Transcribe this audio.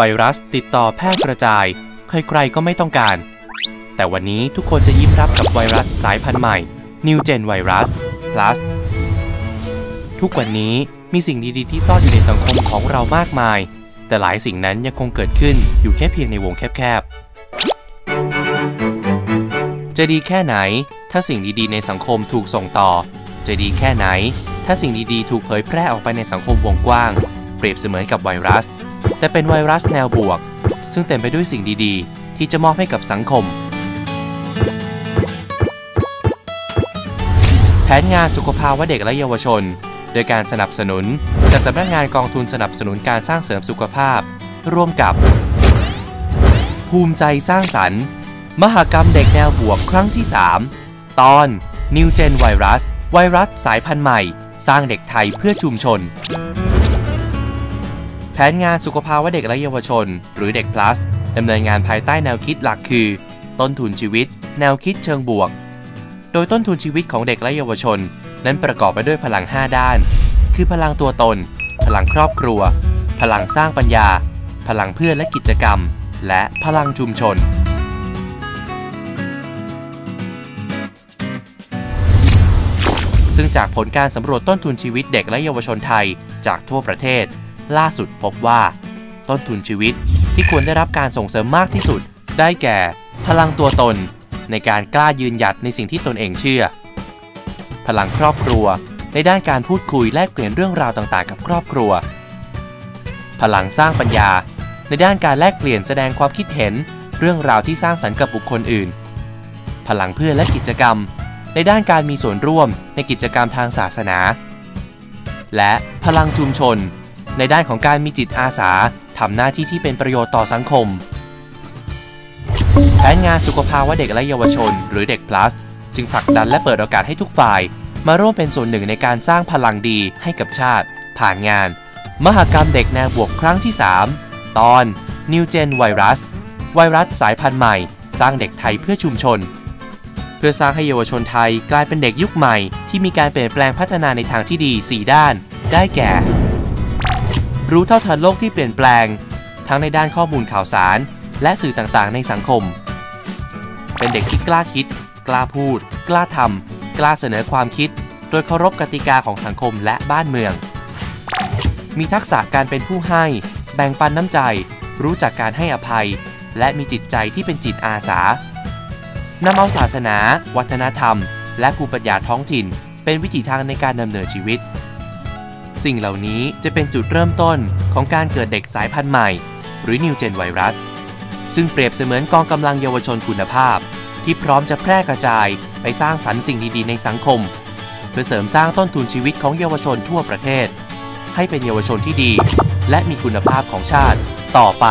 ไวรัสติดต่อแพร่กระจาย ใครๆก็ไม่ต้องการ แต่วันนี้ทุกคนจะยิ้มรับกับไวรัสสายพันธุ์ใหม่ New Gen Virus Plus ทุกวันนี้มีสิ่งดีๆที่ซ่อนอยู่ในสังคมของเรามากมาย แต่หลายสิ่งนั้นยังคงเกิดขึ้นอยู่แค่เพียงในวงแคบๆ จะดีแค่ไหน ถ้าสิ่งดีๆ ในสังคมถูกส่งต่อ จะดีแค่ไหน ถ้าสิ่งดีๆ ถูกเผยแพร่ออกไปในสังคมวงกว้าง เปรียบเสมือนกับไวรัส แต่เป็นไวรัสแนวบวก ซึ่งเต็มไปด้วยสิ่งดีๆ ที่จะมอบให้กับสังคม แผนงานสุขภาวะเด็กและเยาวชน โดยการสนับสนุนจากสำนักงานกองทุนสนับสนุนการสร้างเสริมสุขภาพ ร่วมกับ ภูมิใจสร้างสรรค์ มหกรรมเด็กแนวบวกครั้งที่ 3 ตอน New Gen Virus ไวรัสสายพันธุ์ใหม่ สร้างเด็กไทยเพื่อชุมชน แผนงานสุขภาวะเด็กและเยาวชน หรือเด็ก plus ดำเนินงานภายใต้แนวคิดหลักคือ ต้นทุนชีวิต แนวคิดเชิงบวก โดยต้นทุนชีวิตของเด็กและเยาวชน นั้นประกอบไปด้วยพลัง 5 ด้าน คือพลังตัวตน พลังครอบครัว พลังสร้างปัญญา พลังเพื่อนและกิจกรรม และพลังชุมชน ซึ่งจากผลการสำรวจต้นทุนชีวิตเด็กและเยาวชนไทยจากทั่วประเทศ ล่าสุดพบว่า ต้นทุนชีวิตที่ควรได้รับการส่งเสริมมากที่สุด ได้แก่ พลังตัวตน ในการกล้ายืนหยัดในสิ่งที่ตนเองเชื่อ พลังครอบครัวในด้านการพูดคุยแลกเปลี่ยนเรื่องราวต่างๆ กับครอบครัว พลังสร้างปัญญา ในด้านการแลกเปลี่ยนแสดงความคิดเห็น เรื่องราวที่สร้างสรรค์กับบุคคลอื่น พลังเพื่อนและกิจกรรม ในด้านการมีส่วนร่วมในกิจกรรมทางศาสนา และพลังชุมชน ในด้านของการมีจิตอาสาทำหน้าที่ที่เป็นประโยชน์ต่อสังคม แผนงานสุขภาวะเด็กและเยาวชน หรือเด็ก plus จึงผลักดันและเปิดโอกาสให้ทุกฝ่าย มาร่วมเป็นส่วนหนึ่งในการสร้างพลังดีให้กับชาติ ผ่านงาน มหกรรมเด็กแนวบวกครั้งที่ 3 ตอน New Gen Virus ไวรัสสายพันธุ์ใหม่ สร้างเด็กไทยเพื่อชุมชน เพื่อสร้างให้เยาวชนไทยกลายเป็นเด็กยุคใหม่ ที่มีการเปลี่ยนแปลงพัฒนาในทางที่ดี 4 ด้าน ได้แก่ รู้เท่าทันโลกที่เปลี่ยนแปลง ทั้งในด้านข้อมูลข่าวสาร และสื่อต่างๆ ในสังคม เป็นเด็กที่กล้าคิด กล้าพูด กล้าทำกล้าเสนอความคิด โดยเคารพกติกาของสังคมและบ้านเมือง มีทักษะการเป็นผู้ให้ แบ่งปันน้ำใจ รู้จักการให้อภัย และมีจิตใจที่เป็นจิตอาสานำเอาศาสนา วัฒนธรรม และภูมิปัญญาท้องถิ่น เป็นวิถีทางในการดำเนินชีวิต สิ่งเหล่านี้จะเป็นจุดเริ่มต้นของการเกิดเด็กสายพันธุ์ใหม่ หรือ New Gen Virus ซึ่งเปรียบเสมือนกองกำลังเยาวชนคุณภาพ ที่พร้อมจะแพร่กระจายไปสร้างสรรค์สิ่งดีๆในสังคม เพื่อเสริมสร้างต้นทุนชีวิตของเยาวชนทั่วประเทศ ให้เป็นเยาวชนที่ดี และมีคุณภาพของชาติต่อไป